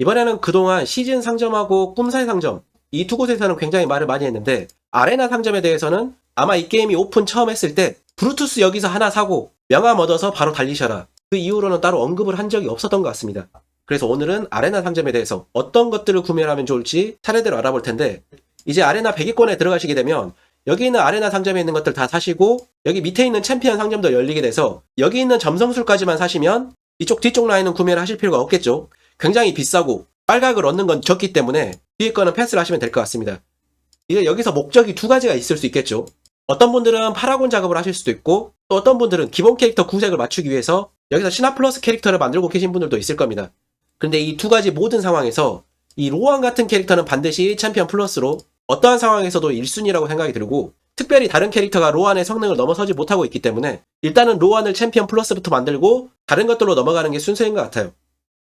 이번에는 그동안 시즌 상점하고 꿈살 상점 이 두 곳에서는 굉장히 말을 많이 했는데 아레나 상점에 대해서는 아마 이 게임이 오픈 처음 했을 때 브루투스 여기서 하나 사고 명함 얻어서 바로 달리셔라. 그 이후로는 따로 언급을 한 적이 없었던 것 같습니다. 그래서 오늘은 아레나 상점에 대해서 어떤 것들을 구매하면 좋을지 차례대로 알아볼 텐데 이제 아레나 100위권에 들어가시게 되면 여기 있는 아레나 상점에 있는 것들 다 사시고 여기 밑에 있는 챔피언 상점도 열리게 돼서 여기 있는 점성술까지만 사시면 이쪽 뒤쪽 라인은 구매를 하실 필요가 없겠죠. 굉장히 비싸고 빨각을 얻는 건 적기 때문에 뒤에 거는 패스를 하시면 될 것 같습니다. 이제 여기서 목적이 두 가지가 있을 수 있겠죠. 어떤 분들은 파라곤 작업을 하실 수도 있고 또 어떤 분들은 기본 캐릭터 구색을 맞추기 위해서 여기서 신화 플러스 캐릭터를 만들고 계신 분들도 있을 겁니다. 근데 이 두 가지 모든 상황에서 이 로안 같은 캐릭터는 반드시 챔피언 플러스로 어떠한 상황에서도 1순위라고 생각이 들고 특별히 다른 캐릭터가 로안의 성능을 넘어서지 못하고 있기 때문에 일단은 로안을 챔피언 플러스부터 만들고 다른 것들로 넘어가는 게 순서인 것 같아요.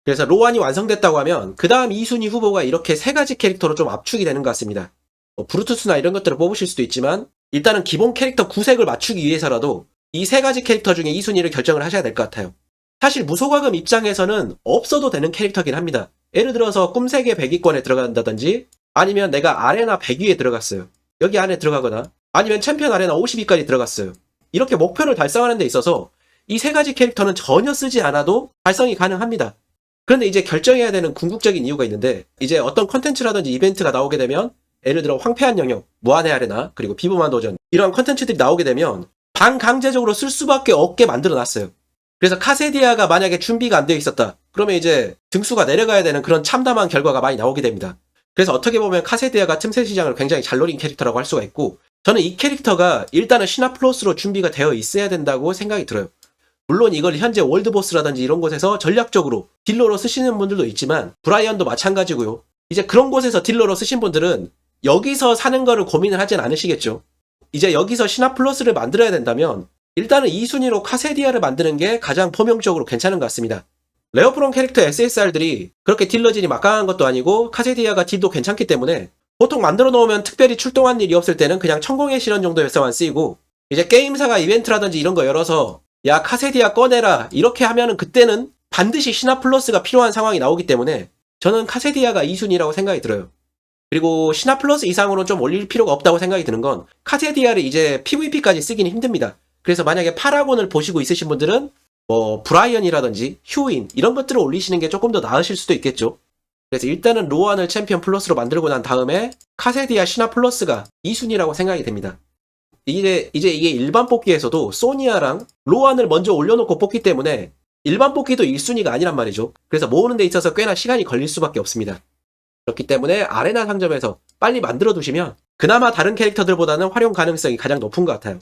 그래서 로안이 완성됐다고 하면 그 다음 2순위 후보가 이렇게 세 가지 캐릭터로 좀 압축이 되는 것 같습니다. 뭐 브루투스나 이런 것들을 뽑으실 수도 있지만 일단은 기본 캐릭터 구색을 맞추기 위해서라도 이 세 가지 캐릭터 중에 2순위를 결정을 하셔야 될 것 같아요. 사실 무소과금 입장에서는 없어도 되는 캐릭터긴 합니다. 예를 들어서 꿈세계 100위권에 들어간다든지 아니면 내가 아레나 100위에 들어갔어요. 여기 안에 들어가거나 아니면 챔피언 아레나 50위까지 들어갔어요. 이렇게 목표를 달성하는 데 있어서 이 세 가지 캐릭터는 전혀 쓰지 않아도 달성이 가능합니다. 그런데 이제 결정해야 되는 궁극적인 이유가 있는데 이제 어떤 컨텐츠라든지 이벤트가 나오게 되면 예를 들어 황폐한 영역, 무한의 아레나, 그리고 비브만 도전 이러한 컨텐츠들이 나오게 되면 반강제적으로 쓸 수밖에 없게 만들어 놨어요. 그래서 카세디아가 만약에 준비가 안 되어 있었다. 그러면 이제 등수가 내려가야 되는 그런 참담한 결과가 많이 나오게 됩니다. 그래서 어떻게 보면 카세디아가 틈새 시장을 굉장히 잘 노린 캐릭터라고 할 수가 있고 저는 이 캐릭터가 일단은 신화 플러스로 준비가 되어 있어야 된다고 생각이 들어요. 물론 이걸 현재 월드보스라든지 이런 곳에서 전략적으로 딜러로 쓰시는 분들도 있지만 브라이언도 마찬가지고요. 이제 그런 곳에서 딜러로 쓰신 분들은 여기서 사는 거를 고민을 하진 않으시겠죠. 이제 여기서 신화 플러스를 만들어야 된다면 일단은 2순위로 카세디아를 만드는 게 가장 포용적으로 괜찮은 것 같습니다. 레어프론 캐릭터 SSR들이 그렇게 딜러진이 막강한 것도 아니고 카세디아가 딜도 괜찮기 때문에 보통 만들어 놓으면 특별히 출동한 일이 없을 때는 그냥 천공의 실현 정도 에서만 쓰이고 이제 게임사가 이벤트라든지 이런 거 열어서 야 카세디아 꺼내라 이렇게 하면은 그때는 반드시 신화 플러스가 필요한 상황이 나오기 때문에 저는 카세디아가 2순위라고 생각이 들어요. 그리고 신화 플러스 이상으로는 좀 올릴 필요가 없다고 생각이 드는 건 카세디아를 이제 PVP까지 쓰기는 힘듭니다. 그래서 만약에 파라곤을 보시고 있으신 분들은 뭐 브라이언이라든지 휴인 이런 것들을 올리시는 게 조금 더 나으실 수도 있겠죠. 그래서 일단은 로안을 챔피언 플러스로 만들고 난 다음에 카세디아 신화 플러스가 2순위라고 생각이 됩니다. 이제 이제 이게 일반 뽑기에서도 소니아랑 로안을 먼저 올려놓고 뽑기 때문에 일반 뽑기도 1순위가 아니란 말이죠. 그래서 모으는 데 있어서 꽤나 시간이 걸릴 수밖에 없습니다. 그렇기 때문에 아레나 상점에서 빨리 만들어 두시면 그나마 다른 캐릭터들보다는 활용 가능성이 가장 높은 것 같아요.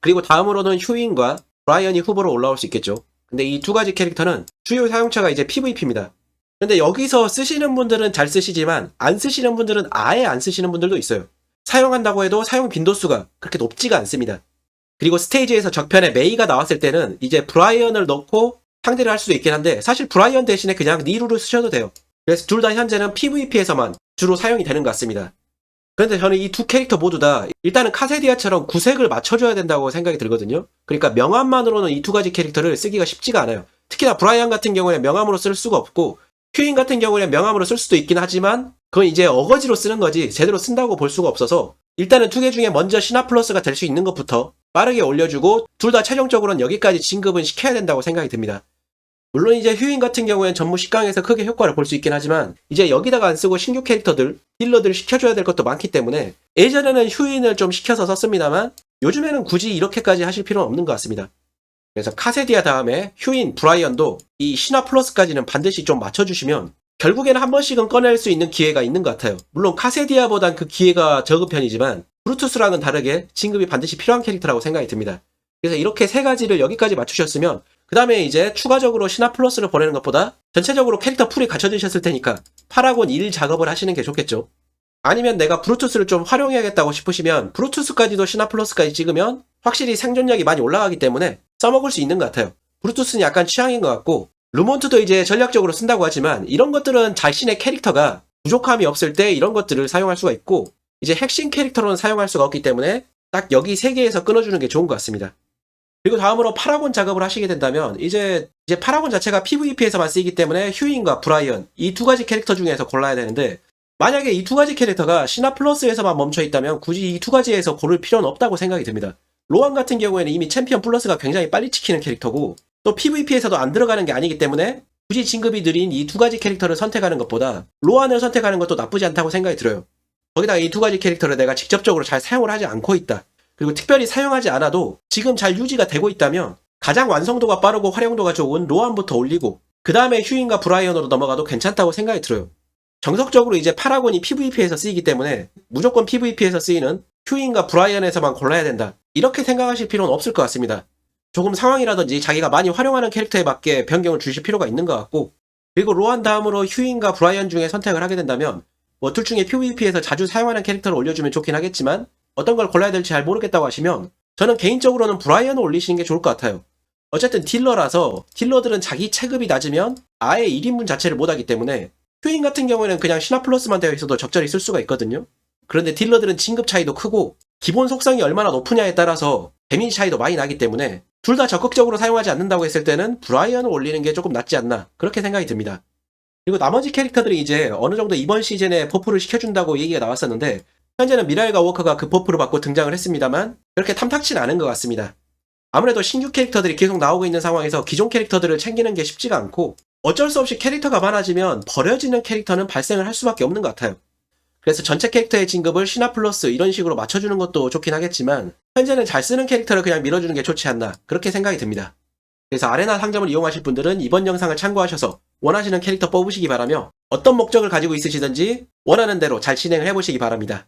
그리고 다음으로는 휴인과 브라이언이 후보로 올라올 수 있겠죠. 근데 이 두 가지 캐릭터는 주요 사용처가 이제 PVP입니다. 근데 여기서 쓰시는 분들은 잘 쓰시지만 안 쓰시는 분들은 아예 안 쓰시는 분들도 있어요. 사용한다고 해도 사용 빈도수가 그렇게 높지가 않습니다. 그리고 스테이지에서 적편에 메이가 나왔을 때는 이제 브라이언을 넣고 상대를 할 수도 있긴 한데 사실 브라이언 대신에 그냥 니루를 쓰셔도 돼요. 그래서 둘 다 현재는 PVP에서만 주로 사용이 되는 것 같습니다. 그런데 저는 이 두 캐릭터 모두 다 일단은 카세디아처럼 구색을 맞춰줘야 된다고 생각이 들거든요. 그러니까 명암만으로는 이 두 가지 캐릭터를 쓰기가 쉽지가 않아요. 특히나 브라이언 같은 경우에 명암으로 쓸 수가 없고 큐인 같은 경우에는 명암으로 쓸 수도 있긴 하지만 그건 이제 어거지로 쓰는 거지 제대로 쓴다고 볼 수가 없어서 일단은 두개 중에 먼저 신화 플러스가 될 수 있는 것부터 빠르게 올려주고 둘 다 최종적으로는 여기까지 진급은 시켜야 된다고 생각이 듭니다. 물론 이제 휴인 같은 경우에는 전무 10강에서 크게 효과를 볼 수 있긴 하지만 이제 여기다가 안 쓰고 신규 캐릭터들 딜러들 시켜줘야 될 것도 많기 때문에 예전에는 휴인을 좀 시켜서 썼습니다만 요즘에는 굳이 이렇게까지 하실 필요는 없는 것 같습니다. 그래서 카세디아 다음에 휴인, 브라이언도 이 신화 플러스까지는 반드시 좀 맞춰주시면 결국에는 한 번씩은 꺼낼 수 있는 기회가 있는 것 같아요. 물론 카세디아보단 그 기회가 적은 편이지만 브루투스랑은 다르게 진급이 반드시 필요한 캐릭터라고 생각이 듭니다. 그래서 이렇게 세 가지를 여기까지 맞추셨으면 그 다음에 이제 추가적으로 신화 플러스를 보내는 것보다 전체적으로 캐릭터 풀이 갖춰지셨을 테니까 파라곤 1 작업을 하시는 게 좋겠죠. 아니면 내가 브루투스를 좀 활용해야겠다고 싶으시면 브루투스까지도 신화 플러스까지 찍으면 확실히 생존력이 많이 올라가기 때문에 써먹을 수 있는 것 같아요. 브루투스는 약간 취향인 것 같고 루몬트도 이제 전략적으로 쓴다고 하지만 이런 것들은 자신의 캐릭터가 부족함이 없을 때 이런 것들을 사용할 수가 있고 이제 핵심 캐릭터로는 사용할 수가 없기 때문에 딱 여기 세 개에서 끊어주는 게 좋은 것 같습니다. 그리고 다음으로 파라곤 작업을 하시게 된다면 이제 이제 파라곤 자체가 PVP에서만 쓰이기 때문에 휴인과 브라이언 이 두 가지 캐릭터 중에서 골라야 되는데 만약에 이 두 가지 캐릭터가 시나 플러스에서만 멈춰 있다면 굳이 이 두 가지에서 고를 필요는 없다고 생각이 듭니다. 로안 같은 경우에는 이미 챔피언 플러스가 굉장히 빨리 찍히는 캐릭터고 또 PVP에서도 안 들어가는 게 아니기 때문에 굳이 진급이 느린 이 두 가지 캐릭터를 선택하는 것보다 로안을 선택하는 것도 나쁘지 않다고 생각이 들어요. 거기다가 이 두 가지 캐릭터를 내가 직접적으로 잘 사용을 하지 않고 있다. 그리고 특별히 사용하지 않아도 지금 잘 유지가 되고 있다면 가장 완성도가 빠르고 활용도가 좋은 로안부터 올리고 그 다음에 휴인과 브라이언으로 넘어가도 괜찮다고 생각이 들어요. 정석적으로 이제 파라곤이 PVP에서 쓰이기 때문에 무조건 PVP에서 쓰이는 휴인과 브라이언에서만 골라야 된다. 이렇게 생각하실 필요는 없을 것 같습니다. 조금 상황이라든지 자기가 많이 활용하는 캐릭터에 맞게 변경을 주실 필요가 있는 것 같고 그리고 로안 다음으로 휴인과 브라이언 중에 선택을 하게 된다면 뭐 둘 중에 PVP에서 자주 사용하는 캐릭터를 올려주면 좋긴 하겠지만 어떤 걸 골라야 될지 잘 모르겠다고 하시면 저는 개인적으로는 브라이언을 올리시는 게 좋을 것 같아요. 어쨌든 딜러라서 딜러들은 자기 체급이 낮으면 아예 1인분 자체를 못하기 때문에 휴인 같은 경우에는 그냥 신화 플러스만 되어 있어도 적절히 쓸 수가 있거든요. 그런데 딜러들은 진급 차이도 크고 기본 속성이 얼마나 높으냐에 따라서 데미지 차이도 많이 나기 때문에 둘 다 적극적으로 사용하지 않는다고 했을 때는 브라이언을 올리는 게 조금 낫지 않나 그렇게 생각이 듭니다. 그리고 나머지 캐릭터들이 이제 어느 정도 이번 시즌에 버프를 시켜준다고 얘기가 나왔었는데 현재는 미라일과 워커가 그 버프를 받고 등장을 했습니다만 그렇게 탐탁치는 않은 것 같습니다. 아무래도 신규 캐릭터들이 계속 나오고 있는 상황에서 기존 캐릭터들을 챙기는 게 쉽지가 않고 어쩔 수 없이 캐릭터가 많아지면 버려지는 캐릭터는 발생을 할 수밖에 없는 것 같아요. 그래서 전체 캐릭터의 진급을 신화 플러스 이런 식으로 맞춰주는 것도 좋긴 하겠지만 현재는 잘 쓰는 캐릭터를 그냥 밀어주는 게 좋지 않나 그렇게 생각이 듭니다. 그래서 아레나 상점을 이용하실 분들은 이번 영상을 참고하셔서 원하시는 캐릭터 뽑으시기 바라며 어떤 목적을 가지고 있으시든지 원하는 대로 잘 진행을 해보시기 바랍니다.